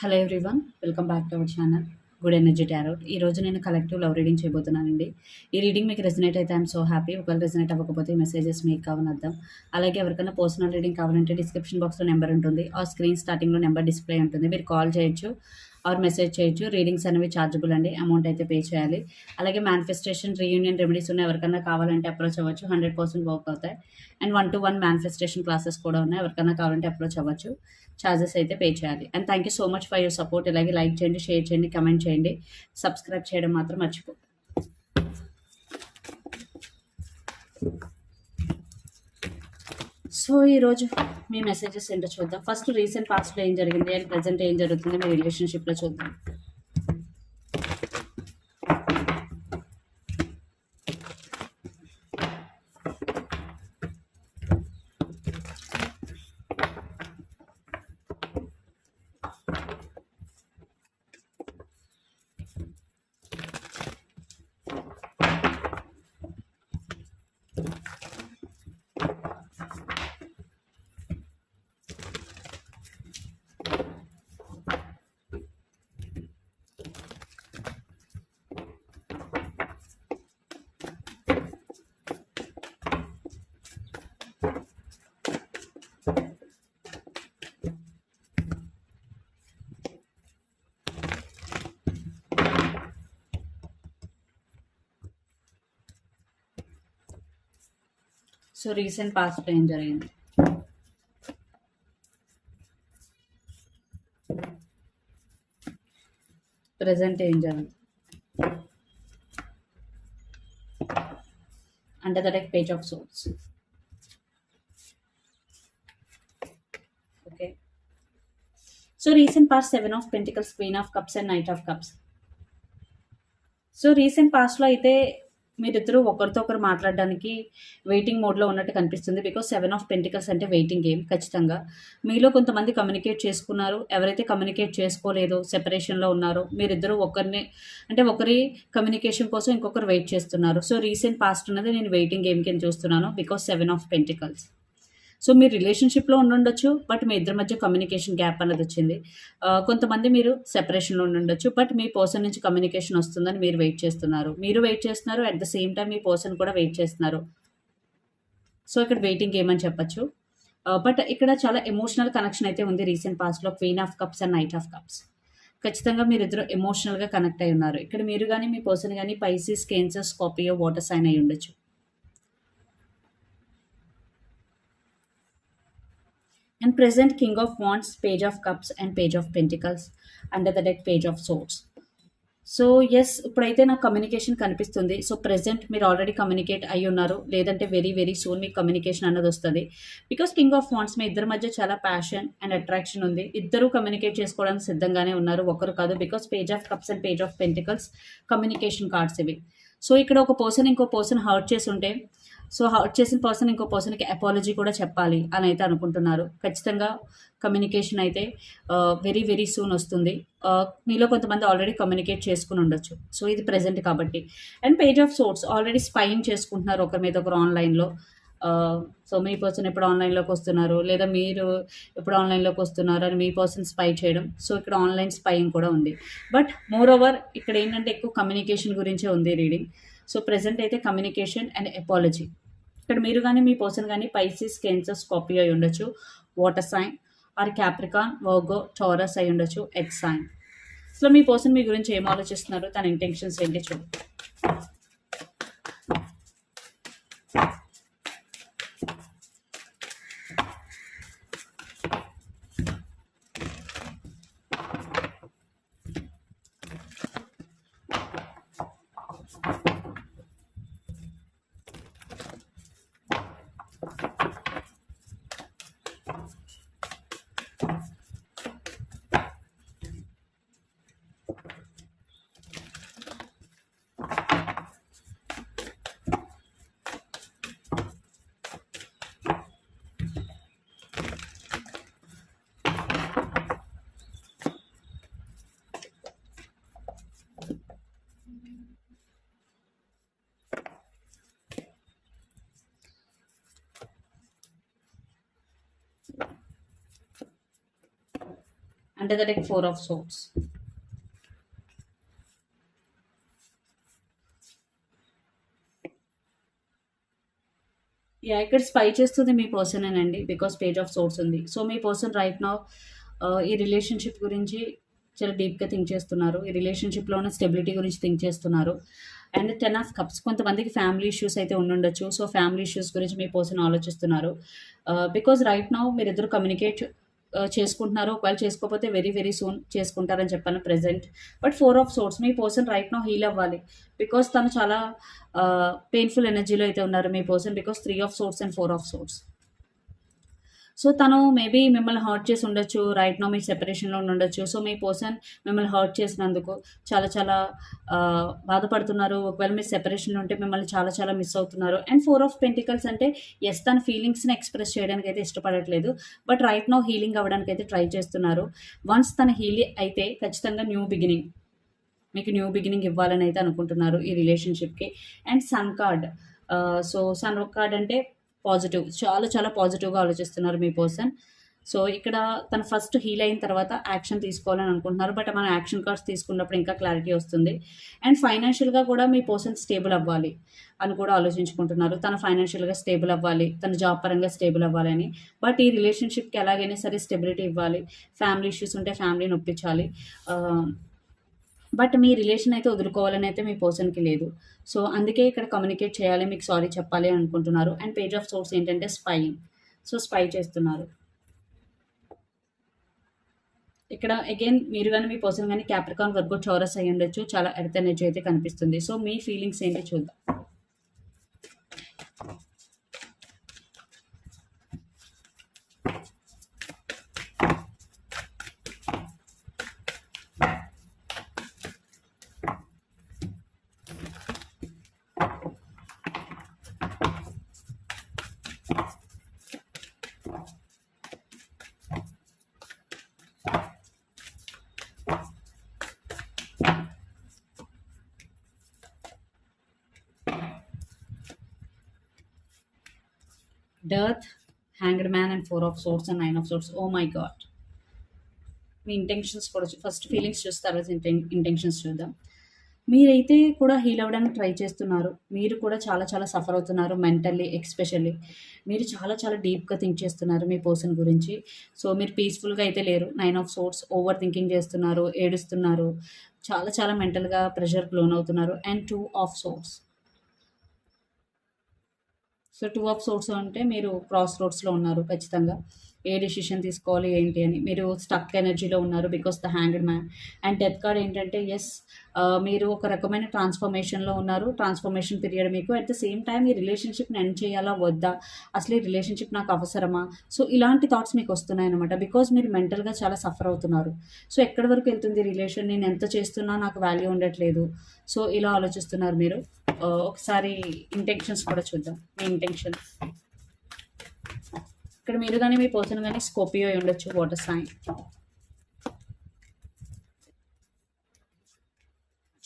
Hello everyone welcome back to our channel good energy tarot ఈ రోజు నేను collective love reading చేయబోతున్నానండి. ఈ reading మీకు రెసినేట్ అయితే ఐఎమ్ సో హ్యాపీ ఒకవేళ రెసినేట్ అవ్వకపోతే మెసేజెస్ మీకు కావాలని అర్థం అలాగే ఎవరికైనా పర్సనల్ రీడింగ్ కావాలంటే డిస్క్రిప్షన్ బాక్స్లో నెంబర్ ఉంటుంది. ఆ స్క్రీన్ స్టార్టింగ్లో నెంబర్ డిస్ప్లే ఉంటుంది. మీరు కాల్ చేయొచ్చు. ఆర్ మెసేజ్ చేయొచ్చు. రీడింగ్స్ అనేవి ఛార్జబుల్ అండి. అమౌంట్ అయితే పే చేయాలి. అలాగే మేనిఫెస్టేషన్ రీయూనియన్ రెమెడీస్ ఉన్నాయి ఎవరికైనా కావాలంటే అప్రోచ్ అవ్వచ్చు. హండ్రెడ్ పర్సెంట్ వర్క్ అవుతాయి. And one to one manifestation classes కూడా ఉన్నాయి. ఎవరికైనా కావాలంటే అప్రోచ్ అవ్వచ్చు. ఛార్జెస్ అయితే పే చేయాలి. And thank you so much for your support ఇలాగే లైక్ చేయండి షేర్ చేయండి కమెంట్ చేయండి. సబ్స్క్రైబ్ చేయడం మాత్రం మర్చిపో సో ఈరోజు మీ మెసేజెస్ ఏంటో చూద్దాం. ఫస్ట్ రీసెంట్ పాస్ట్లో ఏం జరిగింది? అండ్ ప్రజెంట్ ఏం జరుగుతుంది? మీ రిలేషన్షిప్లో చూద్దాం. సో రీసెంట్ పాస్ట్లో ఏం జరిగింది ప్రజెంట్ ఏం జరిగింది under the deck page of swords okay so recent past seven of pentacles queen of cups and knight of cups so recent పాస్ట్లో అయితే మీరిద్దరూ ఒకరితో ఒకరు మాట్లాడడానికి వెయిటింగ్ మోడ్లో ఉన్నట్టు కనిపిస్తుంది. బికాస్ సెవెన్ ఆఫ్ పెంటికల్స్ అంటే వెయిటింగ్ గేమ్ ఖచ్చితంగా. మీలో కొంతమంది కమ్యూనికేట్ చేసుకున్నారు. ఎవరైతే కమ్యూనికేట్ చేసుకోలేదో సెపరేషన్లో ఉన్నారో మీరిద్దరూ ఒకరిని అంటే ఒకరి కమ్యూనికేషన్ కోసం ఇంకొకరు వెయిట్ చేస్తున్నారు. సో రీసెంట్ పాస్ట్ ఉన్నది నేను వెయిటింగ్ గేమ్ కింద చూస్తున్నాను. Because seven of pentacles so మీరు రిలేషన్షిప్లో ఉండుండొచ్చు బట్ మీ ఇద్దరి మధ్య కమ్యూనికేషన్ గ్యాప్ అన్నది వచ్చింది. కొంతమంది మీరు సెపరేషన్లో ఉండుండొచ్చు బట్ మీ పర్సన్ నుంచి కమ్యూనికేషన్ వస్తుందని మీరు వెయిట్ చేస్తున్నారు. మీరు వెయిట్ చేస్తున్నారు అట్ ద సేమ్ టైం మీ పర్సన్ కూడా వెయిట్ చేస్తున్నారు. సో ఇక్కడ వెయిటింగ్ ఏమని అని చెప్పచ్చు బట్ ఇక్కడ చాలా ఎమోషనల్ కనెక్షన్ అయితే ఉంది రీసెంట్ పాస్ట్లో queen of cups and knight of cups ఖచ్చితంగా మీరు ఇద్దరు ఎమోషనల్గా కనెక్ట్ అయి ఉన్నారు. ఇక్కడ మీరు కానీ మీ పర్సన్ కానీ Pisces Cancer Scorpio water sign అయి ఉండొచ్చు. And present king of wands page of cups and page of pentacles under the deck page of swords. So yes ఇప్పుడైతే నాకు కమ్యూనికేషన్ కనిపిస్తుంది. సో ప్రెసెంట్ మీరు ఆల్రెడీ కమ్యూనికేట్ అయి ఉన్నారు. లేదంటే వెరీ వెరీ సూన్ మీకు కమ్యూనికేషన్ అన్నది వస్తుంది. బికాస్ కింగ్ ఆఫ్ వాంట్స్ మీ ఇద్దరి మధ్య చాలా ప్యాషన్ అండ్ అట్రాక్షన్ ఉంది. ఇద్దరు కమ్యూనికేట్ చేసుకోవడానికి సిద్ధంగానే ఉన్నారు. ఒకరు కాదు because page of cups and page of pentacles communication cards ఇవి. సో ఇక్కడ ఒక పర్సన్ ఇంకో పర్సన్ హర్ట్ చేసి ఉంటే సో హర్ట్ చేసిన పర్సన్ ఇంకో పర్సన్కి అపాలజీ కూడా చెప్పాలి అని అయితే అనుకుంటున్నారు. ఖచ్చితంగా కమ్యూనికేషన్ అయితే వెరీ వెరీ సూన్ వస్తుంది. మీలో కొంతమంది ఆల్రెడీ కమ్యూనికేట్ చేసుకుని ఉండొచ్చు. సో ఇది ప్రెజెంట్ కాబట్టి. And page of swords already spying చేసుకుంటున్నారు ఒకరి మీద ఒకరు ఆన్లైన్లో సో మీ పర్సన్ ఎప్పుడు ఆన్లైన్లోకి వస్తున్నారు? లేదా మీరు ఎప్పుడు ఆన్లైన్లోకి వస్తున్నారు? అని మీ పర్సన్ స్పై చేయడం. సో ఇక్కడ ఆన్లైన్ స్పైయింగ్ కూడా ఉంది. బట్ మోర్ ఓవర్ ఇక్కడ ఏంటంటే ఎక్కువ కమ్యూనికేషన్ గురించే ఉంది రీడింగ్. సో ప్రెసెంట్ అయితే కమ్యూనికేషన్ అండ్ ఎపాలజీ ఇక్కడ మీరు కానీ మీ పర్సన్ కానీ పైసిస్ కెన్సర్ స్కాపియో అయి ఉండొచ్చు. Water sign or Capricorn Virgo Taurus అయి ఉండొచ్చు. ఎగ్ సైన్. అసలు మీ పర్సన్ మీ గురించి ఏం ఆలోచిస్తున్నారు? తన ఇంటెన్షన్స్ ఏంటి? చూడండి under the deck four of swords. Yeah ఇక్కడ స్పై చేస్తుంది మీ పర్సనేనండి బికాస్ పేజ్ ఆఫ్ సోర్స్ ఉంది సో మీ పర్సన్ రైట్ నా ఈ రిలేషన్షిప్ గురించి చాలా డీప్గా థింక్ చేస్తున్నారు. ఈ రిలేషన్షిప్లో ఉన్న స్టెబిలిటీ గురించి థింక్ చేస్తున్నారు. అండ్ టెన్ ఆఫ్ కప్స్ కొంతమందికి ఫ్యామిలీ ఇష్యూస్ అయితే ఉండుండొచ్చు. సో ఫ్యామిలీ ఇష్యూస్ గురించి మీ పర్సన్ ఆలోచిస్తున్నారు. బికాజ్ రైట్ నౌ మీరిద్దరు కమ్యూనికేట్ చేసుకుంటున్నారు ఒకవేళ చేసుకోకపోతే వెరీ వెరీ సూన్ చేసుకుంటారని చెప్పాను present but four of swords me person right no heal అవ్వాలి. బికాస్ తను చాలా పెయిన్ఫుల్ ఎనర్జీలో అయితే ఉన్నారు మీ person because three of swords and four of swords so తను మేబీ మిమ్మల్ని హర్ట్ చేసి ఉండొచ్చు రైట్ నో మీ సెపరేషన్లో ఉండొచ్చు. సో మీ పర్సన్ మిమ్మల్ని హర్ట్ చేసినందుకు చాలా చాలా బాధపడుతున్నారు. ఒకవేళ మీరు సెపరేషన్లో ఉంటే మిమ్మల్ని చాలా చాలా మిస్ అవుతున్నారు. అండ్ ఫోర్ ఆఫ్ పెంటికల్స్ అంటే ఎస్ తన ఫీలింగ్స్ని ఎక్స్ప్రెస్ చేయడానికి అయితే ఇష్టపడట్లేదు. బట్ రైట్ నో హీలింగ్ అవ్వడానికి అయితే ట్రై చేస్తున్నారు. వన్స్ తన హీలింగ్ అయితే ఖచ్చితంగా న్యూ బిగినింగ్ మీకు న్యూ బిగినింగ్ ఇవ్వాలని అయితే అనుకుంటున్నారు ఈ రిలేషన్షిప్కి and sun card so sun card అంటే పాజిటివ్ చాలా చాలా పాజిటివ్గా ఆలోచిస్తున్నారు మీ పర్సన్. సో ఇక్కడ తను ఫస్ట్ హీల్ అయిన తర్వాత యాక్షన్ తీసుకోవాలని అనుకుంటున్నారు. బట్ మనం యాక్షన్ కార్డ్స్ తీసుకున్నప్పుడు ఇంకా క్లారిటీ వస్తుంది. అండ్ ఫైనాన్షియల్గా కూడా మీ పర్సన్ స్టేబుల్ అవ్వాలి అని కూడా ఆలోచించుకుంటున్నారు. తన ఫైనాన్షియల్గా స్టేబుల్ అవ్వాలి తన జాబ్ పరంగా స్టేబుల్ అవ్వాలని. బట్ ఈ రిలేషన్షిప్కి ఎలాగైనా సరే స్టెబిలిటీ ఇవ్వాలి. ఫ్యామిలీ ఇష్యూస్ ఉంటే ఫ్యామిలీని ఒప్పించాలి. బట్ మీ రిలేషన్ అయితే వదులుకోవాలని అయితే మీ పర్సన్కి లేదు. సో అందుకే ఇక్కడ కమ్యూనికేట్ చేయాలి మీకు సారీ చెప్పాలి అనుకుంటున్నారు. అండ్ పేజ్ ఆఫ్ సోర్స్ ఏంటంటే స్పైయింగ్ సో స్పై చేస్తున్నారు. ఇక్కడ అగైన్ మీరు కానీ మీ పర్సన్ కానీ క్యాప్రికాన్ వర్గో చౌరస్ అయ్యి ఉండొచ్చు చాలా ఎర్త్ ఎనర్జీ అయితే కనిపిస్తుంది. సో మీ ఫీలింగ్స్ ఏంటి చూద్దాం. Dearth hanged man and four of swords and nine of swords oh my God me intentions కూడా ఫస్ట్ ఫీలింగ్స్ చూసి తర్వాత ఇంటెన్షన్స్ చూద్దాం. మీరైతే కూడా హీల్ అవ్వడానికి ట్రై చేస్తున్నారు. మీరు కూడా చాలా చాలా సఫర్ అవుతున్నారు మెంటల్లీ ఎక్స్పెషల్లీ మీరు చాలా చాలా డీప్గా థింక్ చేస్తున్నారు మీ పర్సన్ గురించి. సో మీరు పీస్ఫుల్గా అయితే లేరు. Nine of swords over thinking చేస్తున్నారు ఏడుస్తున్నారు. చాలా చాలా మెంటల్గా ప్రెషర్కి లోన్ అవుతున్నారు and two of swords so two of swords అంటే మీరు క్రాస్ రోడ్స్లో ఉన్నారు ఖచ్చితంగా. ఏ డిసిషన్ తీసుకోవాలి ఏంటి అని. మీరు స్టక్ ఎనర్జీలో ఉన్నారు because the hanged man and death card ఏంటంటే ఎస్ మీరు ఒక రకమైన ట్రాన్స్ఫర్మేషన్లో ఉన్నారు. ట్రాన్స్ఫర్మేషన్ పీరియడ్ మీకు అట్ ద సేమ్ టైం ఈ రిలేషన్షిప్ని ఎండ్ చేయాలా వద్దా? అసలు ఈ రిలేషన్షిప్ నాకు అవసరమా? సో ఇలాంటి థాట్స్ మీకు వస్తున్నాయి అనమాట బికాజ్ మీరు మెంటల్గా చాలా సఫర్ అవుతున్నారు. సో ఎక్కడి వరకు వెళ్తుంది రిలేషన్ నేను ఎంత చేస్తున్నా నాకు వాల్యూ ఉండట్లేదు. సో ఇలా ఆలోచిస్తున్నారు మీరు. ఒకసారి ఇంటెన్షన్స్ కూడా చూద్దాం. మీ ఇంటెన్షన్స్ ఇక్కడ మీరు కానీ మీ పర్సన్ కానీ స్కోపియో అయి ఉండొచ్చు water sign.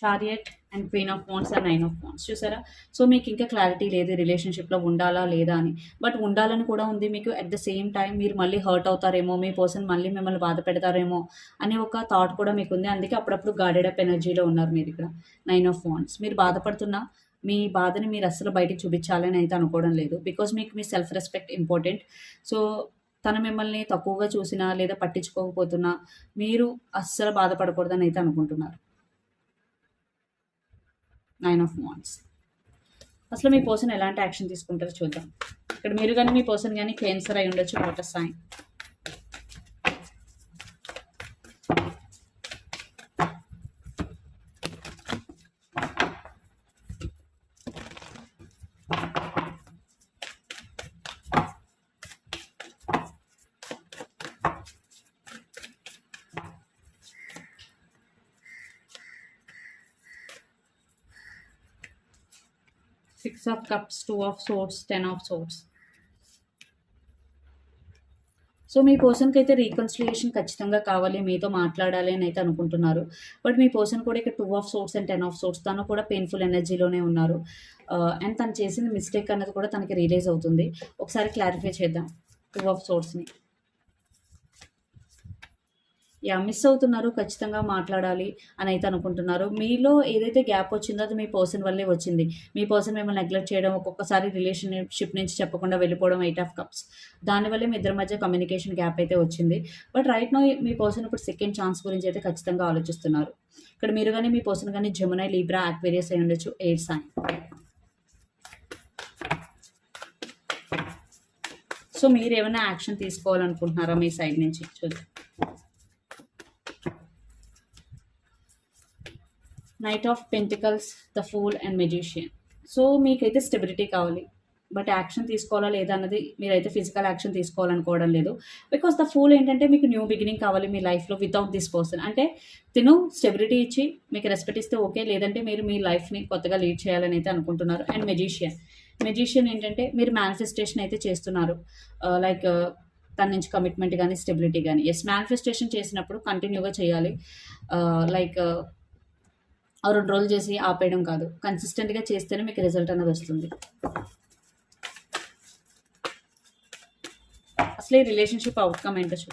Chariot and queen of wands and nine of wands చూసారా? సో మీకు ఇంకా క్లారిటీ లేదు రిలేషన్షిప్లో ఉండాలా లేదా అని. బట్ ఉండాలని కూడా ఉంది మీకు. అట్ ద సేమ్ టైం మీరు మళ్ళీ హర్ట్ అవుతారేమో మీ పర్సన్ మళ్ళీ మిమ్మల్ని బాధ పెడతారేమో అనే ఒక థాట్ కూడా మీకు ఉంది అందుకే అప్పుడప్పుడు గార్డెడ్ అప్ ఎనర్జీలో ఉన్నారు మీరు ఇక్కడ. Nine of wands. మీరు బాధపడుతున్నా మీ బాధని మీరు అస్సలు బయటికి చూపించాలని అయితే అనుకోవడం లేదు. బికాజ్ మీకు మీ సెల్ఫ్ రెస్పెక్ట్ ఇంపార్టెంట్ సో తను మిమ్మల్ని తక్కువగా చూసినా లేదా పట్టించుకోకపోతున్నా మీరు అస్సలు బాధపడకూడదని అయితే అనుకుంటున్నారు. నైన్ ఆఫ్ మాన్స్ అసలు మీ పర్సన్ ఎలాంటి యాక్షన్ తీసుకుంటారో చూద్దాం. ఇక్కడ మీరు కానీ మీ పర్సన్ కానీ క్యాన్సర్ అయి ఉండొచ్చు water sign six of cups two of swords ten of swords so మీ పర్సన్కి అయితే రీకన్సిలియేషన్ ఖచ్చితంగా కావాలి. మీతో మాట్లాడాలి అని అయితే అనుకుంటున్నారు. బట్ మీ పర్సన్ కూడా ఇక్కడ two of swords and ten of swords తను కూడా పెయిన్ఫుల్ ఎనర్జీలోనే ఉన్నారు. Uh, అండ్ తను చేసిన మిస్టేక్ అన్నది కూడా తనకి రియలైజ్ అవుతుంది. ఒకసారి క్లారిఫై చేద్దాం. టూ ఆఫ్ సోర్స్ని యా మిస్ అవుతున్నారు ఖచ్చితంగా మాట్లాడాలి అని అయితే అనుకుంటున్నారు. మీలో ఏదైతే గ్యాప్ వచ్చిందో అది మీ పర్సన్ వల్లే వచ్చింది. మీ పర్సన్ మిమ్మల్ని నెగ్లెక్ట్ చేయడం ఒక్కొక్కసారి రిలేషన్షిప్ నుంచి చెప్పకుండా వెళ్ళిపోవడం ఎయిట్ ఆఫ్ కప్స్ దానివల్లే మీ ఇద్దరి మధ్య కమ్యూనికేషన్ గ్యాప్ అయితే వచ్చింది. బట్ రైట్ నో మీ పర్సన్ ఇప్పుడు సెకండ్ ఛాన్స్ గురించి అయితే ఖచ్చితంగా ఆలోచిస్తున్నారు. ఇక్కడ మీరు కానీ మీ పర్సన్ కానీ జమునై లీబ్రా ఆక్వేరియస్ అయి ఉండొచ్చు. ఎయిట్ సైన్ సో మీరు ఏమైనా యాక్షన్ తీసుకోవాలనుకుంటున్నారా మీ సైడ్ నుంచి? చూద్దాం. Knight of pentacles the fool and magician so మీకైతే స్టెబిలిటీ కావాలి. బట్ యాక్షన్ తీసుకోవాలా లేదా అన్నది మీరైతే ఫిజికల్ యాక్షన్ తీసుకోవాలనుకోవడం లేదు. బికాస్ ద ఫూల్ ఏంటంటే మీకు న్యూ బిగినింగ్ కావాలి మీ లైఫ్లో వితౌట్ దిస్ పర్సన్ అంటే తిను స్టెబిలిటీ ఇచ్చి మీకు రెస్పెక్ట్ ఇస్తే ఓకే లేదంటే మీరు మీ లైఫ్ని కొత్తగా లీడ్ చేయాలని అయితే అనుకుంటున్నారు. అండ్ మెజిషియన్ మెజిషియన్ ఏంటంటే మీరు మేనిఫెస్టేషన్ అయితే చేస్తున్నారు. Uh, లైక్ uh, తన నుంచి కమిట్మెంట్ కానీ స్టెబిలిటీ కానీ ఎస్ మేనిఫెస్టేషన్ చేసినప్పుడు కంటిన్యూగా చేయాలి. Uh, లైక్ రెండు రోజులు చేసి ఆపేయడం కాదు. కన్సిస్టెంట్గా చేస్తేనే మీకు రిజల్ట్ అనేది వస్తుంది. అసలు ఈ రిలేషన్షిప్ అవుట్కమ్ ఏంటో చూ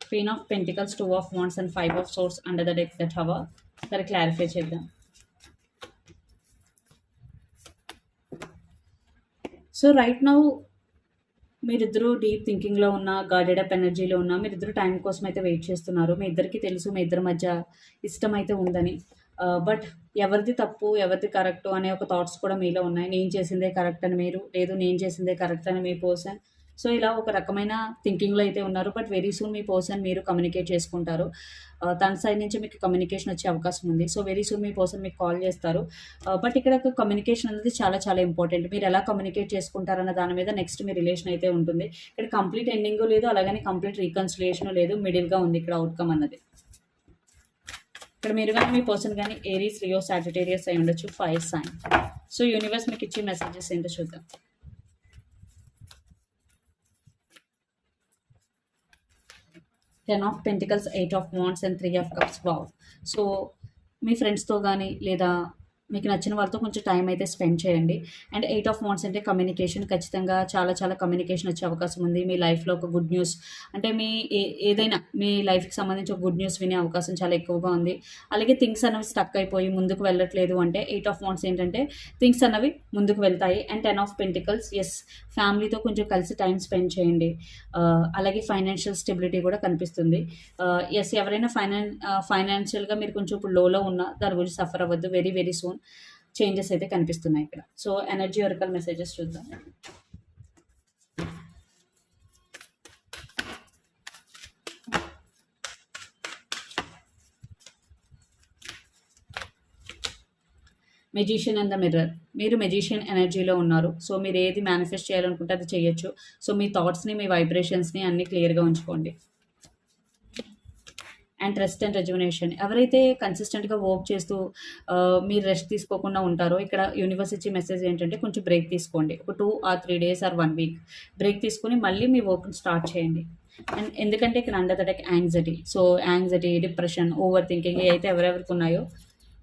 queen of pentacles two of wands and five of swords under the deck that hour సరే క్లారిఫై చేద్దాం. సో రైట్ నౌ మీరిద్దరూ డీప్ థింకింగ్లో ఉన్న గార్డెడ్ అప్ ఎనర్జీలో ఉన్న మీరిద్దరు టైం కోసం అయితే వెయిట్ చేస్తున్నారు. మీ ఇద్దరికి తెలుసు మీ ఇద్దరి మధ్య ఇష్టం అయితే ఉందని uh, బట్ ఎవరిది తప్పు ఎవరిది కరెక్ట్ అనే ఒక థాట్స్ కూడా మీలో ఉన్నాయి. నేను చేసిందే కరెక్ట్ అని మీరు లేదు నేను చేసిందే కరెక్ట్ అని మీ పర్సన్ సో ఇలా ఒక రకమైన థింకింగ్లో అయితే ఉన్నారు. బట్ వెరీ సూన్ మీ పర్సన్ మీరు కమ్యూనికేట్ చేసుకుంటారు. Uh, తన సైడ్ నుంచి మీకు కమ్యూనికేషన్ వచ్చే అవకాశం ఉంది. సో వెరీ సూన్ మీ పర్సన్ మీకు కాల్ చేస్తారు. Uh, బట్ ఇక్కడ కమ్యూనికేషన్ అనేది చాలా చాలా ఇంపార్టెంట్ మీరు ఎలా కమ్యూనికేట్ చేసుకుంటారన్న దాని మీద నెక్స్ట్ మీ రిలేషన్ అయితే ఉంటుంది. ఇక్కడ కంప్లీట్ ఎండింగ్ లేదు అలాగని కంప్లీట్ రీకన్సిలేషన్ లేదు. మిడిల్గా ఉంది ఇక్కడ అవుట్కమ్ అన్నది. ఇక్కడ మీరు కానీ మీ పర్సన్ కానీ ఏరీస్ రియో సాజిటేరియస్ అయి ఉండొచ్చు ఫైవ్ సైన్ సో యూనివర్స్ మీకు ఇచ్చే మెసేజెస్ ఏంటో చూద్దాం. Ten of pentacles eight of wands and three of cups wow so మీ ఫ్రెండ్స్తో కానీ లేదా మీకు నచ్చిన వాళ్ళతో కొంచెం టైం అయితే స్పెండ్ చేయండి. అండ్ ఎయిట్ ఆఫ్ మంత్స్ అంటే కమ్యూనికేషన్ ఖచ్చితంగా చాలా చాలా కమ్యూనికేషన్ వచ్చే అవకాశం ఉంది. మీ లైఫ్లో ఒక గుడ్ న్యూస్ అంటే మీ ఏదైనా మీ లైఫ్కి సంబంధించి ఒక గుడ్ న్యూస్ వినే అవకాశం చాలా ఎక్కువగా ఉంది. అలాగే థింగ్స్ అనేవి స్టక్ అయిపోయి ముందుకు వెళ్ళట్లేదు అంటే ఎయిట్ ఆఫ్ మంత్స్ ఏంటంటే థింగ్స్ అనేవి ముందుకు వెళ్తాయి. And ten of pentacles yes ఫ్యామిలీతో కొంచెం కలిసి టైం స్పెండ్ చేయండి. అలాగే ఫైనాన్షియల్ స్టెబిలిటీ కూడా కనిపిస్తుంది. ఎస్ ఎవరైనా ఫైనాన్ ఫైనాన్షియల్గా మీరు కొంచెం ఇప్పుడు లోలో ఉన్నా దాని గురించి సఫర్ అవ్వద్దు. వెరీ వెరీ సూన్ చేంజెస్ అయితే కనిపిస్తున్నాయి ఇక్కడ. సో ఎనర్జీ ఒరకల్ మెసేజెస్ చూద్దాం. Magician and the mirror. మీరు మెజిషియన్ ఎనర్జీలో ఉన్నారు. సో మీరు ఏది మేనిఫెస్ట్ చేయాలనుకుంటే అది చేయొచ్చు. సో మీ థాట్స్ని మీ వైబ్రేషన్స్ని అన్నీ క్లియర్గా ఉంచుకోండి. అండ్ రెస్ట్ అండ్ రెజ్యునేషన్ ఎవరైతే కన్సిస్టెంట్గా వర్క్ చేస్తూ మీరు రెస్ట్ తీసుకోకుండా ఉంటారో ఇక్కడ యూనివర్స్ ఇచ్చే మెసేజ్ ఏంటంటే కొంచెం బ్రేక్ తీసుకోండి. ఒక two or three days or one week break తీసుకుని మళ్ళీ మీ వర్క్ని స్టార్ట్ చేయండి. అండ్ ఎందుకంటే ఇక్కడ under that anxiety so anxiety depression over thinking అయితే ఎవరెవరికి ఉన్నాయో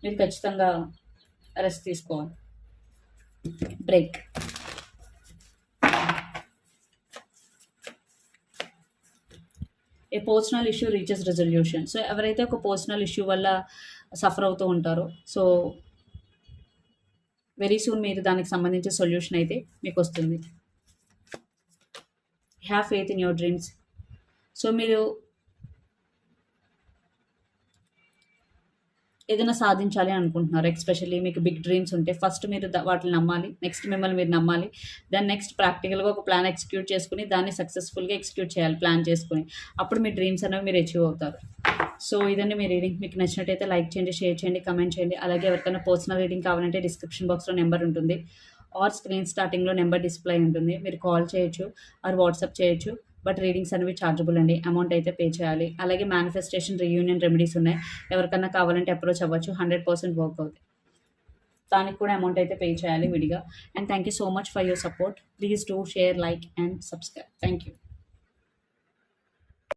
మీరు ఖచ్చితంగా రెస్ట్ తీసుకోవాలి. Break a personal issue reaches resolution so ఎవరైతే ఒక పర్సనల్ ఇష్యూ వల్ల సఫర్ అవుతూ ఉంటారో సో వెరీ సూన్ మీరు దానికి సంబంధించిన సొల్యూషన్ అయితే మీకు వస్తుంది. Have faith in your dreams so మీరు ఏదైనా సాధించాలి అనుకుంటున్నారు ఎక్స్పెషల్లీ మీకు బిగ్ డ్రీమ్స్ ఉంటే ఫస్ట్ మీరు వాటిని నమ్మాలి నెక్స్ట్ మిమ్మల్ని మీరు నమ్మాలి దాన్ని నెక్స్ట్ ప్రాక్టికల్గా ఒక ప్లాన్ ఎగ్జిక్యూట్ చేసుకుని దాన్ని సక్సెస్ఫుల్గా ఎగ్జిక్యూట్ చేయాలి ప్లాన్ చేసుకుని. అప్పుడు మీ డ్రీమ్స్ అనేవి మీరు అచీవ్ అవుతారు. సో ఇదండి మీ రీడింగ్ మీకు నచ్చినట్టయితే లైక్ చేయండి షేర్ చేయండి కమెంట్ చేయండి. అలాగే ఎవరికైనా పర్సనల్ రీడింగ్ కావాలంటే డిస్క్రిప్షన్ బాక్స్లో నెంబర్ ఉంటుంది. ఆర్ స్క్రీన్ స్టార్టింగ్లో నెంబర్ డిస్ప్లే ఉంటుంది. మీరు కాల్ చేయొచ్చు ఆర్ వాట్సాప్ చేయొచ్చు. బట్ రీడింగ్స్ అనేవి ఛార్జబుల్ అండి. అమౌంట్ అయితే పే చేయాలి. అలాగే మేనిఫెస్టేషన్ రీయూనియన్ రెమెడీస్ ఉన్నాయి. ఎవరికన్నా కావాలంటే అప్రోచ్ అవ్వచ్చు. హండ్రెడ్ పర్సెంట్ వర్క్ అవుతుంది దానికి కూడా అమౌంట్ అయితే పే చేయాలి విడిగా. And thank you so much for your support please do share like and subscribe thank you